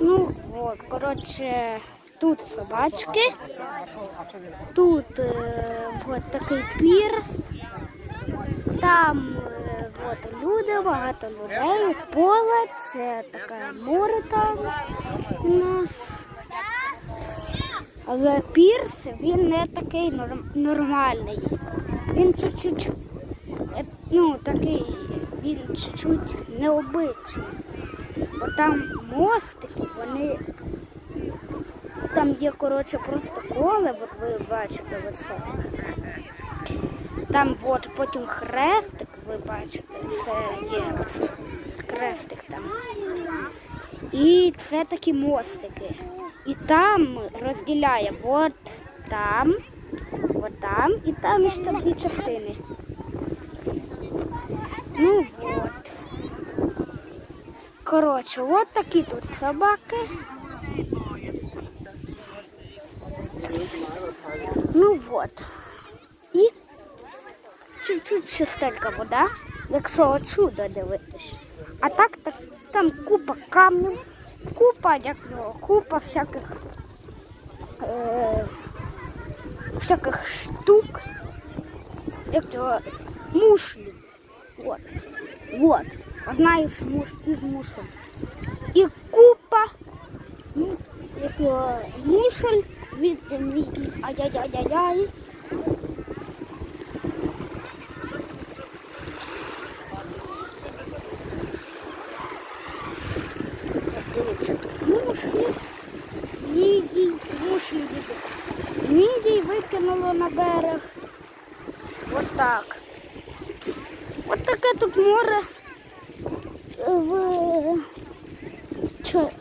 Ну, от, коротше, тут собачки, тут е, от такий пірс, там е, от люди, багато людей, поле, це таке море там у нас. Але пірс він не такий нормальний. Він чуть-чуть, е, ну, такий, він чуть-чуть необичний. Бо там мостики, вони там є, коротше, просто коле, от ви бачите оце. Там от потім хрестик, ви бачите, це є оце хрестик там. І це такі мостики. І там розділяє от там, от там і там ще дві частини. Ну от. Коротше, от такі тут собаки. Ну от. І чуть-чуть чистенька вода, якщо отсюди дивитись. А так, так там купа камнів, купа, як його, купа всяких, е, всяких штук, як його, мушлі. От. Вот. Знаєш, муш із мушель. І купа ну, як мушель від від ай-яй-яй-яй. Дивіться, мідій, мушлі від мідій викинуло на берег. Отак. От таке тут море е, в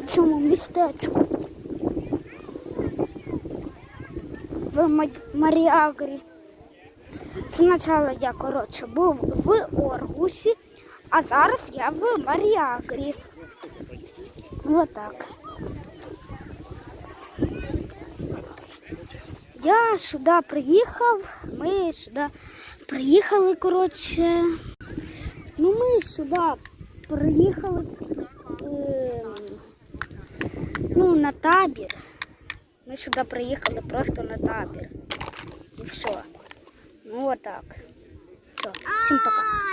цьому містечку. В Маріагрі. Спочатку я, коротше, був в Оргусі, а зараз я в Маріагрі. Отак. Я сюди приїхав, ми сюди приїхали, коротше. Ну, ми сюди приїхали е, ну, на табір. Ми сюди приїхали просто на табір. І все. Ну, отак. Все. Всім пока.